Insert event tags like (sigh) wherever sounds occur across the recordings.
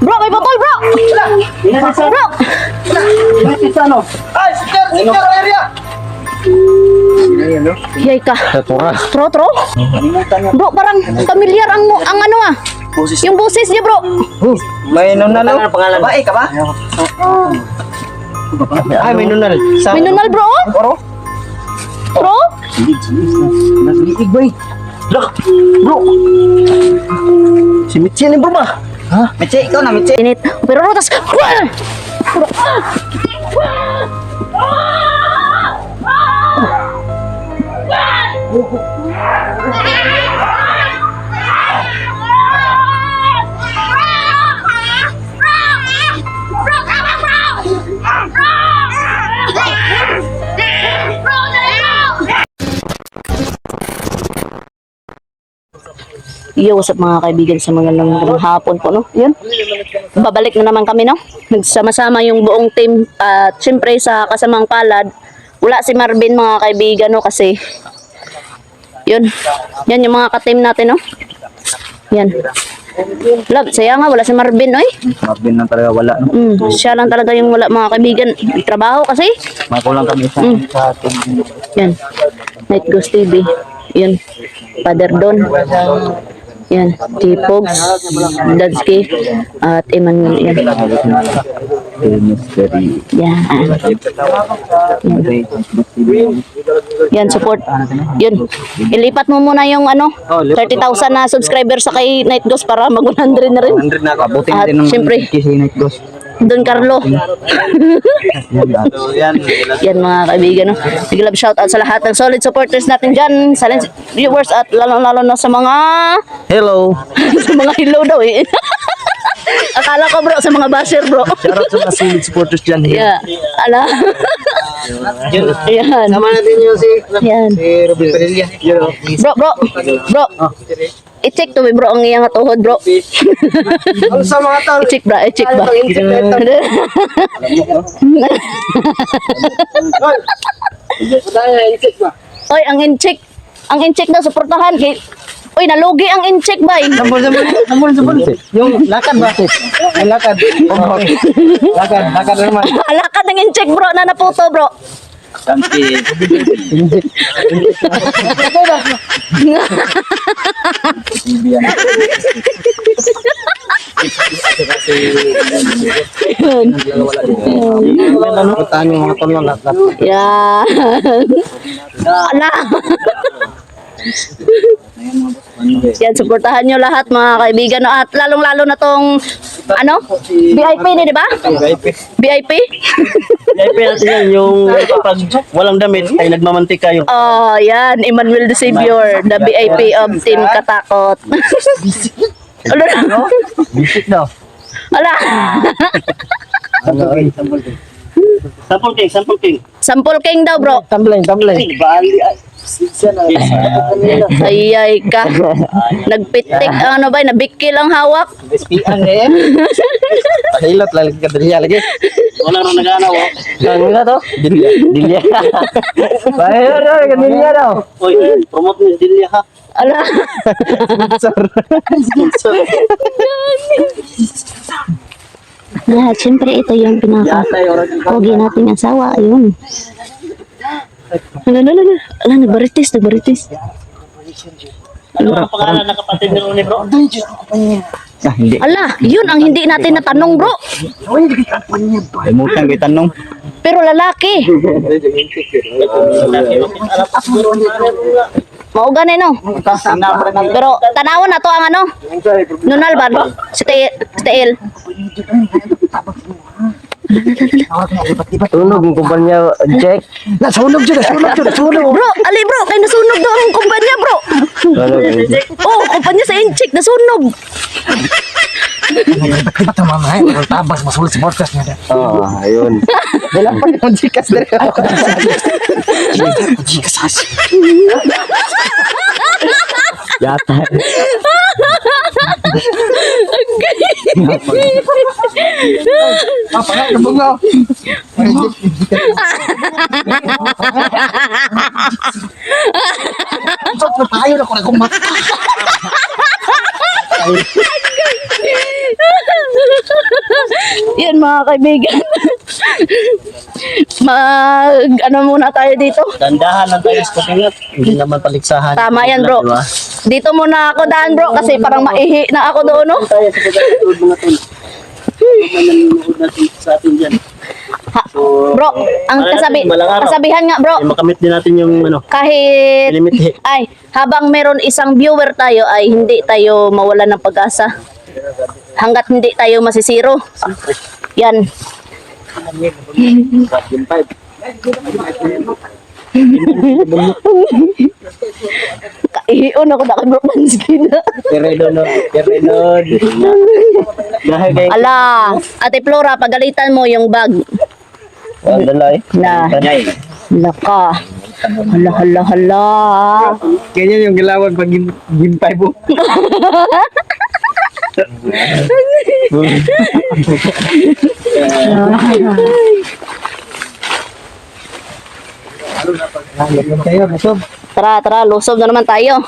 Bro, may botol, bro! Bro! Ay, secure, secure area! Yay ka. Tro, tro? Bro, parang familiar ang, ang ano ah. Yung boses niya, bro. May nunal. Ano pangalan? Babae ka ba? Ay, may nunal. Sa Minunal, bro. oh. Oro. Bro? Nasilig ba eh? Look, bro. Si Mitchell yung ba? Ha? Meche, ikaw na, Meche. Init. Pero rotas. Yo, what's up mga kaibigan sa mga lang hapon po, no? Yun. Babalik na naman kami, no? Nagsama-sama yung buong team. At syempre sa kasamang palad, wala si Marvin mga kaibigan, no? Kasi, yun. Yan yung mga ka-team natin, no? Yan. Love, saya nga, wala si Marvin, oy. Mabin lang talaga wala. No? Mm, siya lang talaga yung wala mga kaibigan. Trabaho kasi. Makulang kami sa, Mm. sa ating Yan. Night Ghost TV. Yan. Father Don. Yan. T-Pogs. Dadsky. At Emmanuel. Yan. Yan. Yan, support. Yun. Ilipat mo muna yung ano, Oh, lipat 30,000 na subscriber sa kay Night Ghost para mag 100 na rin. 100 na ako. Abutin din ng. Kisi Night Ghost. Don Carlo. Yan. (laughs) Yan mga kaibigan. No? Big love shout out sa lahat ng solid supporters natin dyan. Silent viewers at lalo-lalo na sa mga Hello. (laughs) sa mga hello daw eh. (laughs) Akala ko bro sa mga basher bro. Shoutout sa mga solid supporters dyan. Yeah. Ala. Yun. Ayan. Sama natin yung si, Yan. si Robin Padilla. Oh. Bro, bro. Bro. I-check to bro ang iyang tuhod bro. Ano sa mga tao? I-check bro, i-check ba? Oy, ang in-check. Ang in-check na suportahan kay Oy, nalugi ang in-check ba? eh? Sambol, sambol, sambol, sambol. Yung lakad ba? Yung (laughs) lakad. Lakad, lakad naman. Alakad ng in-check bro na naputo bro. Sampi. Ano? Puntahan yung mga tolong lahat. Yan. Ala. Yan, suportahan nyo lahat mga kaibigan. no? At lalong-lalo na tong, ano? VIP ni, di ba? VIP? VIP natin yan, yung pag walang damit ay nagmamantika yung Oh, yan. Emmanuel de Savior, the VIP of Team Katakot. (laughs) Ala. bisik daw. Ala. Sampol king, sampol king. Sample king daw, bro. Tamblay, tamblay. Bali ay. Ayay ka. Nagpitik, ano ba, nabikil ang hawak. Bispian eh. Hilot lagi ka diliya lagi. Wala nang nagana wo. Ano na to? Dilya. Dilya. Bayo ka dilya daw. Oy, promote ni dilya ha. Ala. (laughs) Lahat, syempre ito yung pinaka pogi nating asawa, ayun. Ano, ano, ano, ano, ala, nagbaritis, nagbaritis. Ano ang pangalan ng kapatid ni bro? Ah, hindi. Ala, yun ang hindi natin natanong bro. Ay mo kang gitanong. Pero lalaki. (laughs) Mauga na no. Pero tanawon na to ang ano. Nunal ba? Si Tail. Si. Tunog ng kumpanya check. Nasunog dyan, nasunog dyan, nasunog. Bro, ali bro, kay nasunog daw ang kumpanya bro. Oh, kumpanya sa Inchik, nasunog. Oo, ayun. Wala pa yung jikas na rin. Yata. Yan mga kaibigan. Mag ano muna tayo dito. Dandahan lang tayo sa patingat. Hindi naman paligsahan. Tama yan bro. Diba? Dito muna ako daan bro kasi parang maihi na ako doon, no? Tayo sa pagkakataon mga tol. Mananunood natin sa atin dyan. So, bro, uh, ang Malala kasabi kasabihan nga, bro. Ay, makamit din natin yung ano, Kahit limit. (laughs) ay habang meron isang viewer tayo ay hindi tayo mawala ng pag-asa. Hanggat hindi tayo masisiro. Yan. Yung 5. Kaion ako na kay Bromanski na. Terenod, terenod. Ala, Ate Flora, pagalitan mo yung bag. Ah, Wala na eh. Na. Laka. Hala, hala, hala. Ganyan yung galawan pag gintay mo. (laughs) (laughs) (laughs) Ay. Kayo. Tara, tara, lusob na naman tayo.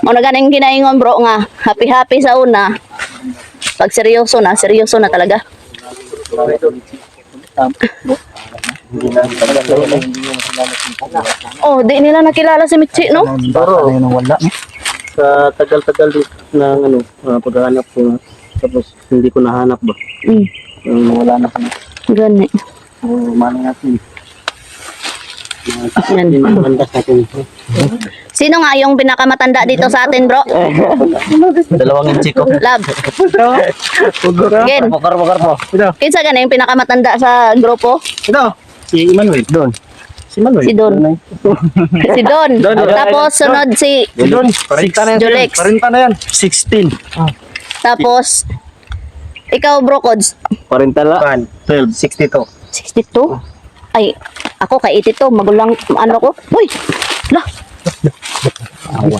Mo na ganing ginaingon bro nga, happy-happy sa una. Pag seryoso na, seryoso na talaga. Oh, di nila nakilala si Michi, no? Pero wala. sa tagal-tagal din ng ano, uh, paghahanap ko tapos hindi ko nahanap ba. Mm, Um, wala na kami. gani. So, mano natin. Yan. Hindi makandas natin. Sino nga yung pinakamatanda dito sa atin, bro? Dalawang inchi ko. Love. Gen. Karpo, karpo, karpo. Ito. Kinsa gani yung pinakamatanda sa grupo? Ito. Si Emmanuel. Doon. Si Emmanuel. Si Don. Si Don. Don. Tapos sunod si Si Don. Parinta na yan. Julex. Parinta na yan. 16. tapos ikaw bro Kods. Parinta la. 12. 62. 62? Ay, ako kay 82, magulang ano ko. Uy! Lah, Awa.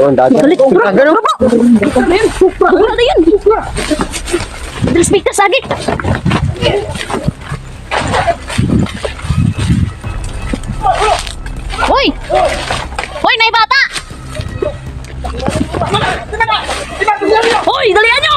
Oh, dada. galit. Bro, bro, bro. Ano yan? Wala na yan. Respect ka sagi. Nay bata! Hoy, dalian nyo!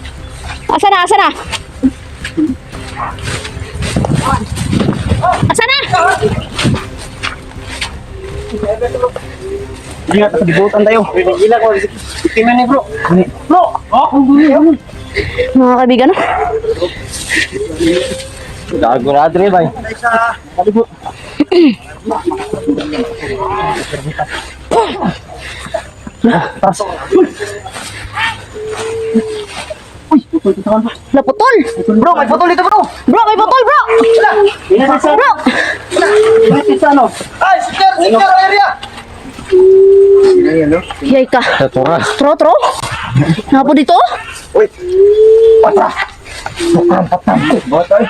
Asa na? Asa na? Asa na? Ingat, dibutan tayo. Gila ko. Biktima ni bro. Bro! Oh, Mga kaibigan, no? Gago na adre, bay. Naputol. Bro, may putol dito bro. Bro, may putol, bro. Bro. ano? Ay, secure, secure area! Yay ka. Tro, tro. Napo dito? Uy. Patra. Patram, patram. Botoy.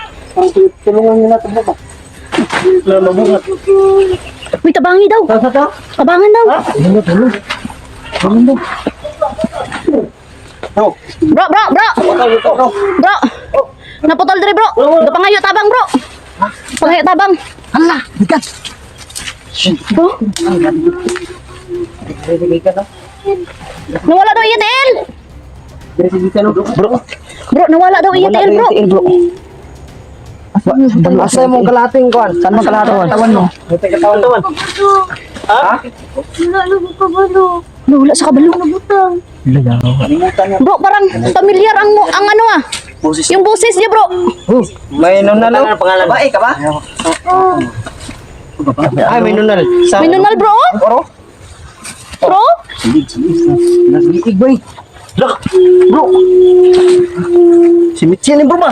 Tulungan niyo natin bro. Bungat. Uy, tabangi daw. Tabangan daw. Ano tulong? Bro, Bro, bro, bro. Naputol diri, bro. Gapangayo tabang, bro. Pangayo tabang. Hala, bigat. Bro. Nawala daw ETL. Bro, Bro, nawala daw ETL, bro. bro. Asa mong kalating kuan? Saan mo kalating Tawan mo. Tawan. Ha? Nawala sa kabalo. Bro, parang familiar ang mo ang ano ah. Yung boses niya, bro. May nunal. Ano pangalan? Babae ka ba? Ay, may nunal. Sa Minunal, bro. oh. Oro? Bro? Nasilig boy. Look, bro. Si ni bro ba?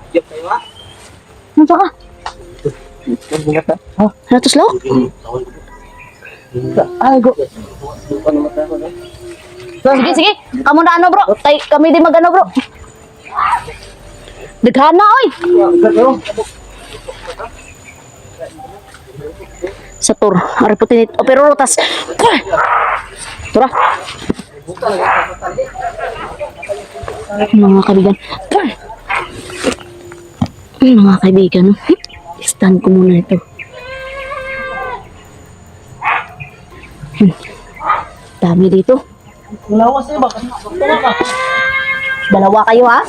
Yup kayo, ha? Ano ka? Ingat, ha? Ano to slow? Ay, go. Sige, sige. Kamu na ano, bro. Tay, kami din mag ano, bro. Daghana, oy. Sa tour. Ari po tinit. O, pero rotas. Tura. Mga kaibigan. Mga kaibigan. Stand ko muna ito. Hmm. Dami dito. Dalawa kayo ha?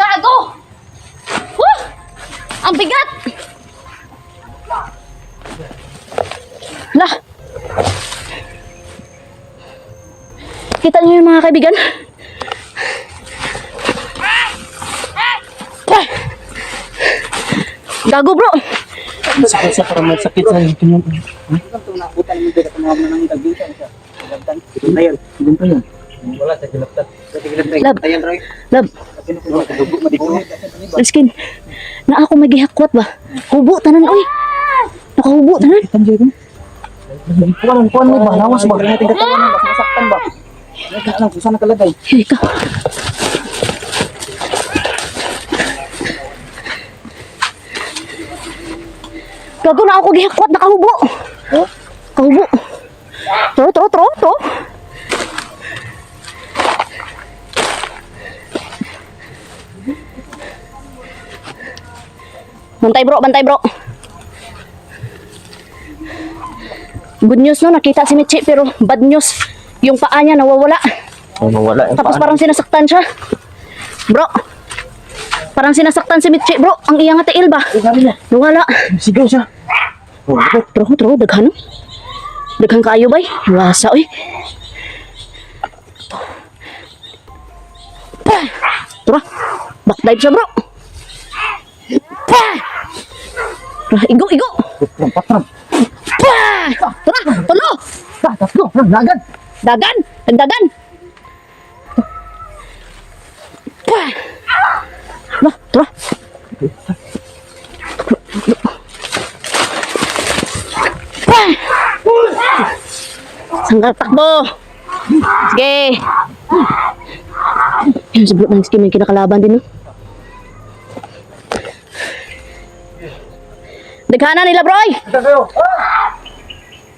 Gago! Huh! Ang bigat! Lah! Kita niyo yung mga kaibigan? Gago bro! Sakit sa parang sakit sa yung Ayun, yun pa yun. Na ako magihakwat ba? Hubo tanan oy. Nakahubo tanan. Na ako gihakwat nakahubo. Kahubo. Tro, tro, tro, tro. Bantay bro, bantay bro. Good news no, nakita si Michi pero bad news. Yung paa niya nawawala. Oh, nawala yung Tapos paan. parang sinasaktan siya. Bro. Parang sinasaktan si Mitchi, bro. Ang iyang ate Ilba. Nawala. Sigaw siya. Oh, tro, tro, daghan. Daghan kaayo bay. Wasa oy. Pa! Tara. Backdive siya, bro. Pa! Tara, igo, igo. Patram. Pa! Tara, tulo. Ah, tatlo. Naglagan. Dagan, nagdagan. Pa! Lah, tara. Pa! Sanggal takbo. Sige. Yan, si Bro Mansky may kinakalaban din, no? Daghanan nila, bro! oy! Ito kayo.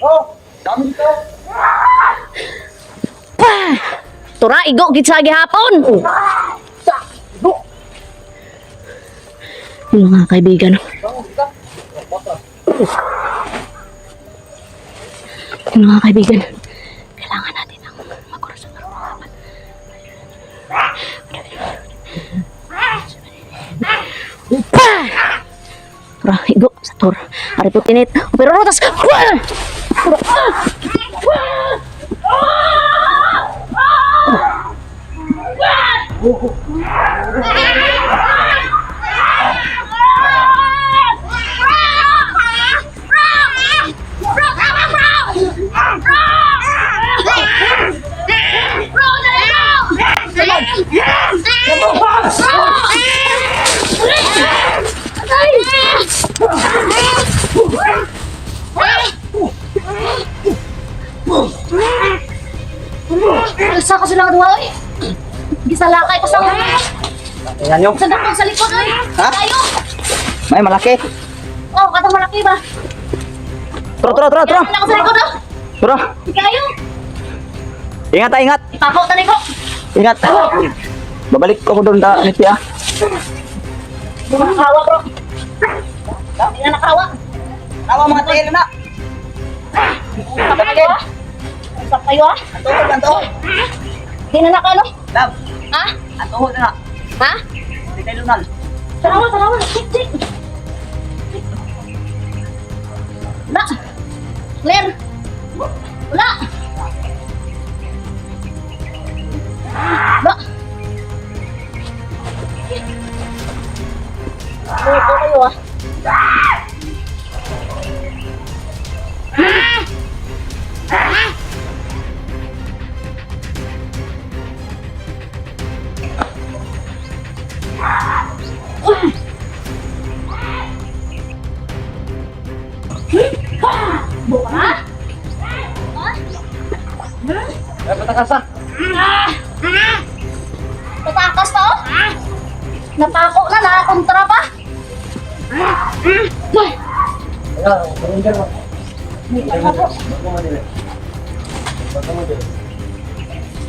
Oh! Dami dito. Tura, igo, gitsagi hapon! Yung mga kaibigan. Yung mga kaibigan. Kailangan natin ng magkurso ng harapan. Pa! Tura, igo, sa tur. Ari tinit. Pero rotas! Tura, ah! Sa ko sila duha oy. Gisalakay ko sa Ayan yung. sa dakong sa likod oy. Ha? Tayo. May malaki. Oh, katong malaki ba? Tro, tro, tro, tro. Wala ko sa likod oh. Tro. Kayo. Ingat ah, ingat. Pako, tani ko. Ingat. Babalik ako doon ta niti ah. Nakawa, bro. Hindi na nakawa. Tawa mga tayo na. Stop kayo, ah. Stop kayo, ah. Tuhod lang na nakano. Love, Ha? ang tuhod na. Ha? Hindi tayo lunal. Tarawa, tarawa.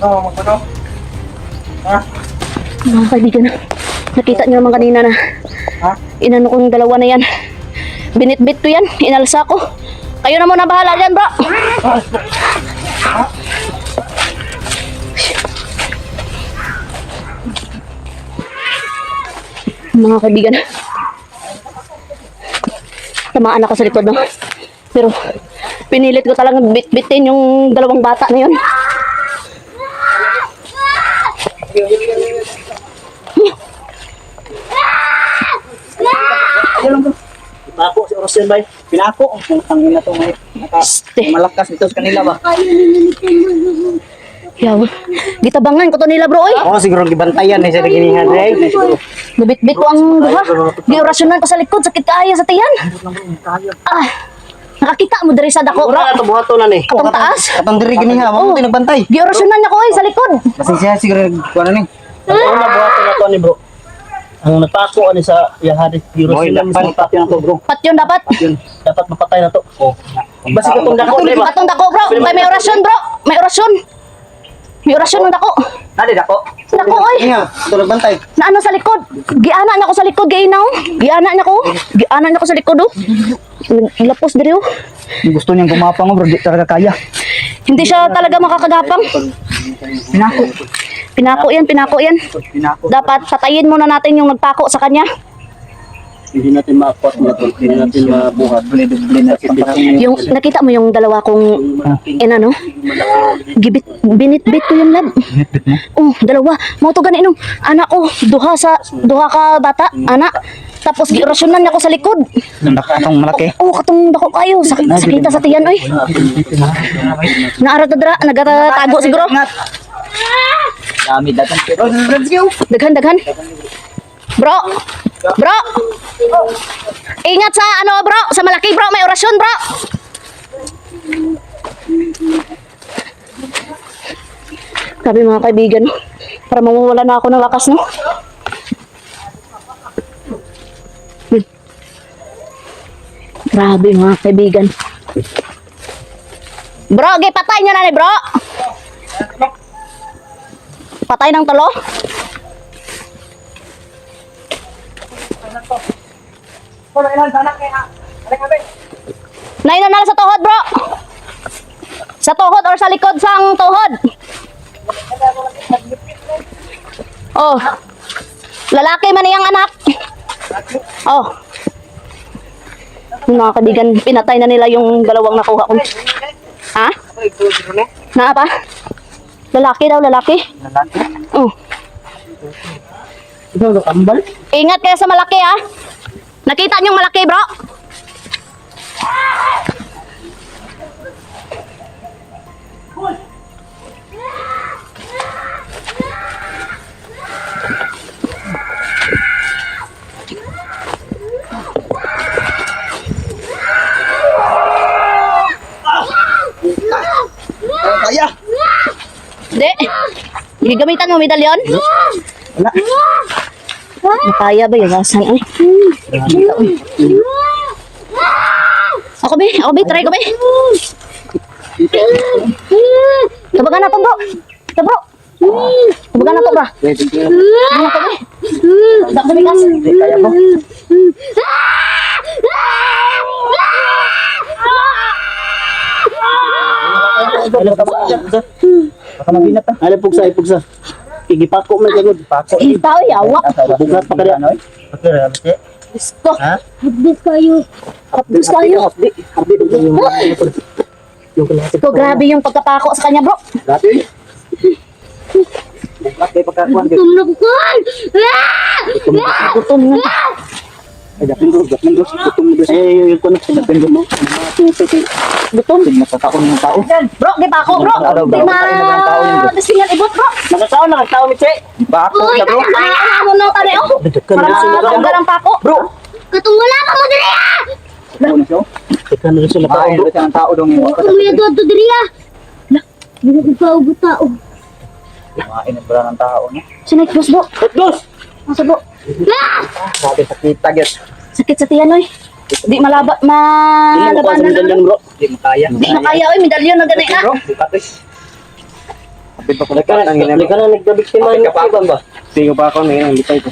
Oo, magpano? Ha? Mga kaibigan, nakita niyo naman kanina na Ha? inano kong dalawa na yan. Binitbit ko yan, inalsa ko. Kayo na muna bahala dyan, bro. Mga kaibigan, tamaan ako sa likod, no? Pero, pinilit ko talagang bit-bitin yung dalawang bata na yun. Pinako si Orosel bay. Pinako. Ang tangin na to may malakas ito sa kanila ba? Yaw, gitabangan ko to nila bro, oy. Oo, siguro gibantayan ni sa ginihan eh. Nabitbit ko ang duha. Di orasyonan ko sa likod, sakit kaya sa tiyan. Ah, nakakita mo diri sa dako, bro. Wala na to buhato na ni. Katong taas. Katong diri giniha, mo Oo. oh. nagbantay. Di orasyonan niya ko, oy, sa likod. Kasi siya siguro kuno ni. Ang una buhato na to ni bro. Ang napako ani sa yahadi Euro sila mismo tapos na to bro. Pat yun dapat. Yun, dapat mapatay na to. Oh. Basi ko tong dako? Katong dako, bro. May orasyon, bro. May orasyon. May orasyon ng dako. Nadi dako. Dako, oy. Inga, ito nagbantay. Na ano sa likod? Giana na ako sa likod, gainaw. Giana na ako. Giana na ako sa likod, oh. Lapos diri, oh. Gusto niyang gumapang bro, di talaga kaya. Hindi siya talaga makakagapang. Pinako. Pinako yan, pinako yan. Dapat patayin muna natin yung nagpako sa kanya. Hindi natin maakot na to. Hindi natin mabuhat. Na Yung nakita mo yung dalawa kong eh ano? Gibit binitbit ko yung lab. Oh, dalawa. Mo to gani nung anak ko duha sa duha ka bata, anak. Tapos giorasyonan niya ko sa likod. Nakatong malaki. Oh, katong dako kayo. Sakit sakita sa tiyan oy. Naara ta dra, nagatago siguro. Dami go. Daghan daghan. Bro. Bro. Ingat sa ano bro, sa malaki bro, may orasyon bro. Grabe mga kaibigan, para mawawala na ako ng lakas, no? Grabe mga kaibigan. Bro, gay patay nyo na ni bro. Patay ng talo. Nainanal sa tuhod, bro. Sa tuhod or sa likod sang tuhod. Oh. Lalaki man iyang anak. Oh. Yung Mga kaibigan, pinatay na nila yung dalawang nakuha ko. Ha? Na pa? Lalaki daw, lalaki. Oh. Ito kambal. Ingat kayo sa malaki ha. Nakita niyo yung malaki bro? Kaya. Hindi. Gigamitan mo medalyon? Wala. Makaya ba yung asan? Ay. Ako be, ako be, try ko be. Tabagan na to, bro. Ito, bro. Tabagan na to, bro. Tabagan na to, bro. Dak sa bigas. Kaya mo. Alam ka ba? Baka mabinat ah. Ano pugsa, pugsa. Igipako man kagod. Pako. Eh, tao, yawa. Bugat pa. Ano eh? Okay, siya. Gusto. Ha? Hotdog kayo. Hotdog kayo. Yung kalahati. Ito, grabe yung pagkapako sa kanya, bro. Dati. Bukat kayo pagkakuhan. Gutom na kukuhan. Gutom na. Ay, dapin bro. Dapin bro. Gutom mo Eh, yung yung kuno. Dapin bro. Gutom. Kain na ba ang tao yun, bro? Bisingan ibot, bro. Nakakaon, nakakaon ni Che. Bako Uy, na bro. kaya mo nang tari, oh. Dagkan Para na sila. matanggal ang pako. Bro. Katungwala ka mo diri, ah. Ano na siya? Dagkan na sila tao. Kain na siya ng tao dong yung wakas. Umuya doon to diri, ah. Lah, hindi ko pa ugot tao. Kumain ng ng tao niya. Sinay, boss, bro. Dos. Asa, bro? Ah! Sabi sa kita, guys. Sakit sa tiyan, oy. Di malaba, Hindi mo kuha sa malabanan. medalyon, bro. Hindi mo kaya. Di makaya, oy. Medalyon na ganay, ah. Bro, bukat eh. Sabi pa pala Dagkan na, ginagawa. dagkan na nagdabiktima Kapit ng ka pa. iban ba? Sige pa ako, may ang litay ko.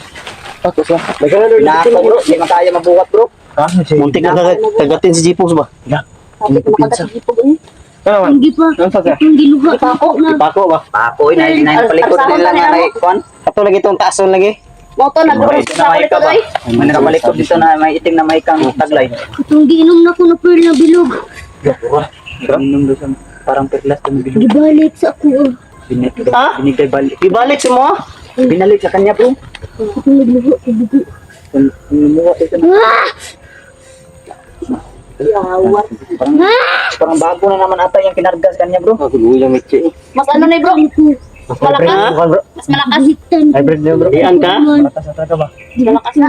Tapos lang. Dagkan na Nako nagdabiktima bro, hindi kaya mabukat bro. Ha? Muntik na kagat, kagatin si Jipos ba? Sabi ko makadagipog, eh. Ano man? Hindi pa. Ano pa? Hindi luha. Di pa ako. Ipako ba? Pako, na na palikod nila nga na ikon. Ato lagi itong taason lagi. Moto, Ito sa na may ulit, ka ba? oy. May nakapalikod dito na may itim na may kang taglay. Itong giinom na ko na pearl na bilog. Inom doon sa parang perlas na bilog. Gibalik sa ako, oh. Binig- Ha? Binigay balik. Ibalik si mo. Binalik sa kanya bro. Ako nagluho ko dugo. Lumuha. Ah! Yawa. Parang, Ah! parang bago na naman ata yung kinargas kanya bro. Ako luya mitsi. Mas ano na, bro? Mas malakas. Mas malakas. Hybrid niyo bro. Iyan ka? Malakas na talaga ba? Malakas na.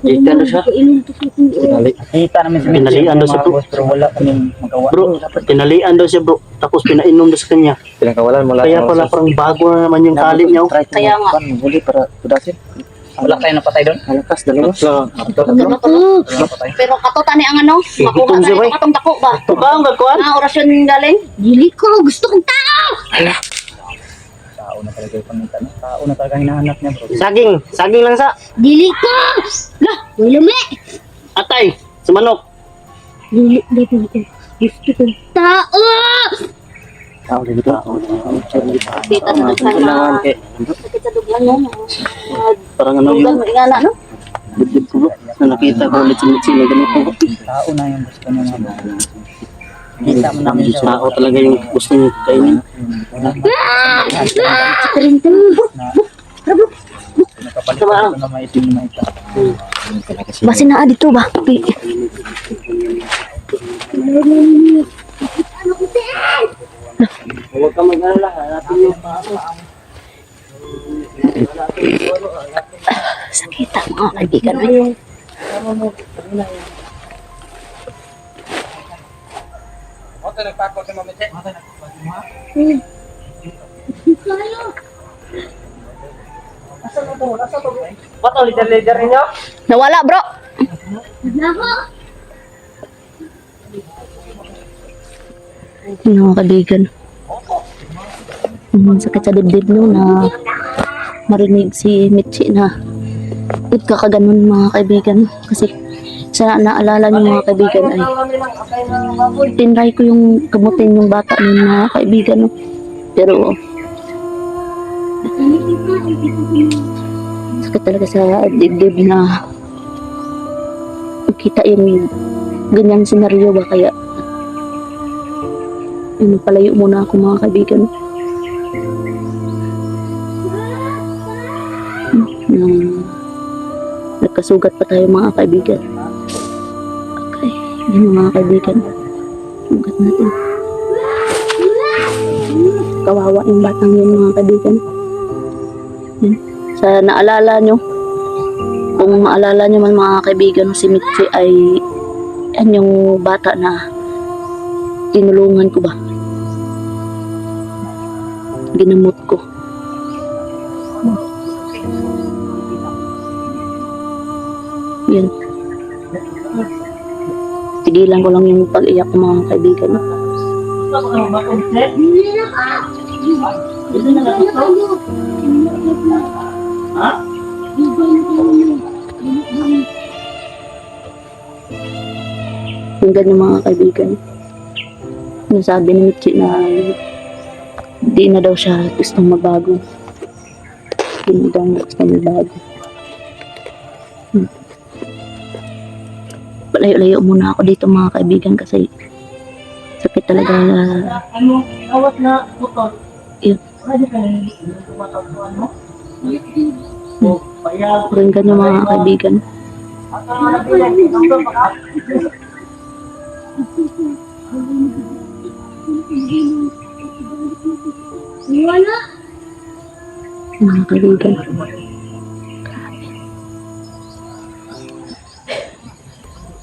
Kita na siya. Tinali. Kita namin si Pinalian daw siya, bro. Pero wala kaming magawa. Bro, tinalian daw siya bro. Tapos pinainom daw sa kanya. Pinakawalan mo Kaya pala parang bago na naman yung tali niya. oh. Kaya nga. Huli para tudasin. Wala tayo napatay doon? Malakas, dalawa. Pero katuta ni ang ano? Makuha sa bay. katong dako ba? Ito ba ang gagawin? Na orasyon galing? Dili ko. Gusto kong tao. Tao na talaga yung pangita. no? Tao na talaga hinahanap niya bro. Saging. Saging lang sa. Dili ko. Lah, wala me. Atay. Sa manok. Dili, dili ko. Gusto kong tao. Tao dito. Kita sa dughan na. Kita sa dughan no. Parang ano mo ingana no? dibdib ko. Na nakita ko ulit sa mitsi na ganito. Tao na yung gusto niya mga mo namin siya. Tao talaga yung gusto niya kainin. Mo. Nakapalit ko na may itim na ito. Basi na dito ba? Huwag ka mag-alala. Hanapin yung Sakita mga kaibigan. Ay, Ba't ang leader-leader ninyo? Nawala bro. Mga kaibigan. Ang sakit sa dibdib no na marinig si Mitchi na ut ka kaganon mga kaibigan kasi sa naalala niyo mga kaibigan ay tinry ko yung gamutin yung bata niyo mga kaibigan no. pero sakit talaga sa dibdib na kita yung ganyan senaryo ba? Kaya yun palayo muna ako mga kaibigan. Na nagkasugat pa tayo mga kaibigan yun mga kaibigan sugat natin. Kawawa yung batang yun mga kaibigan yun. sa naalala nyo kung maalala nyo man mga kaibigan si Mitzi ay yan yung bata na tinulungan ko ba? Ginamot ko. Yun tigilan ko lang yung pag-iyak ko mga kaibigan Yung ganyan mga kaibigan. Nasabi ni Michi na hindi na daw siya gustong magbago. Hindi daw gustong magbago. Layo-layo muna ako dito mga kaibigan kasi sakit talaga. Ano, awat na putol. Yun. Pwede ka na tumatagpuan mo? O, kaya, Ganyan mga kaibigan. baka, Mga kaibigan.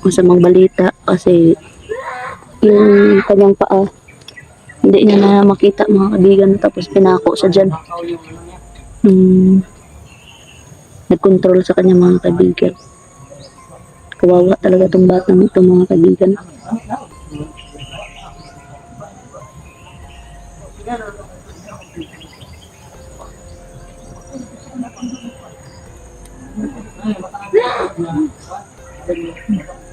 Masamang balita kasi yung kanyang paa hindi niya na makita mga kaibigan tapos pinako sa dyan. Hmm, nagkontrol sa kanya mga kaibigan. Kawawa talaga itong batang ito mga kaibigan. ito nadagalan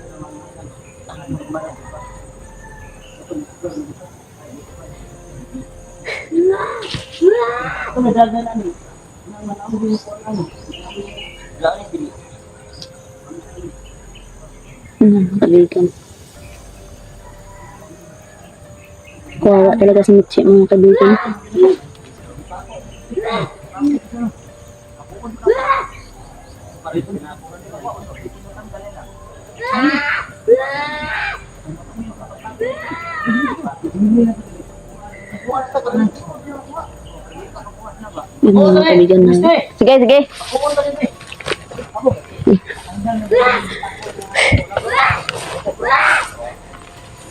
Hmm, kaibigan. Kawawa talaga si Michi mga kaibigan. Yun mga kaibigan na. Sige, sige.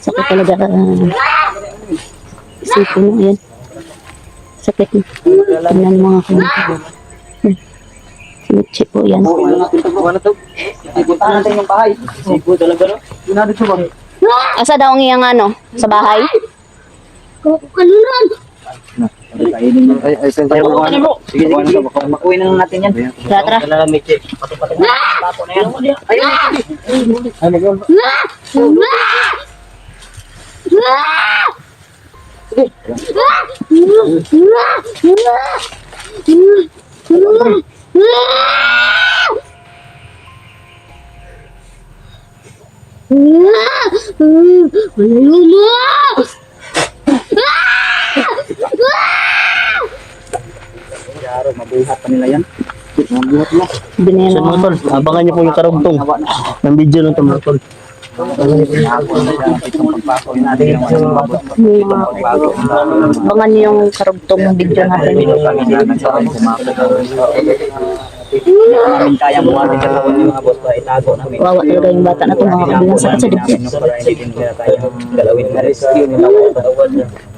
Sakit talaga. Uh, isipin mo yan. Sakit mo. Tingnan mo mga kaibigan. Hmm. Si Michi po yan. Ano natin ito? Ano yung bahay. Sigo talaga no? Yun natin sa bahay. Asa daw ang iyang ano? Sa bahay? Kainin mo. Ay, ay, saan tayo kukuha mo? Sige, sige. Makuha na natin yan. Tara, tara. Wala na, Michi. Pati-pati na. Tapo na yan. Ayun. Ay, mag Yaro, mabuhat pa nila yan. Mabuhat mo. Sa tol, abangan niyo po yung karugtong ng video ng mga tol. Abangan niyo yung karugtong ng video natin. Namin kaya mo natin gagawin yung mga boss pa itago namin. Wawa talaga yung bata na ito mga kaibigan. Sakit sa dibdib. Para hindi din kaya galawin na rescue nila.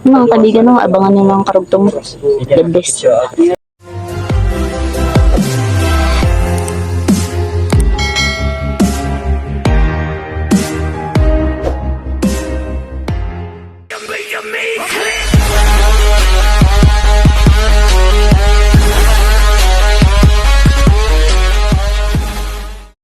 Mga kaibigan, abangan niyo ng karugtong. God bless.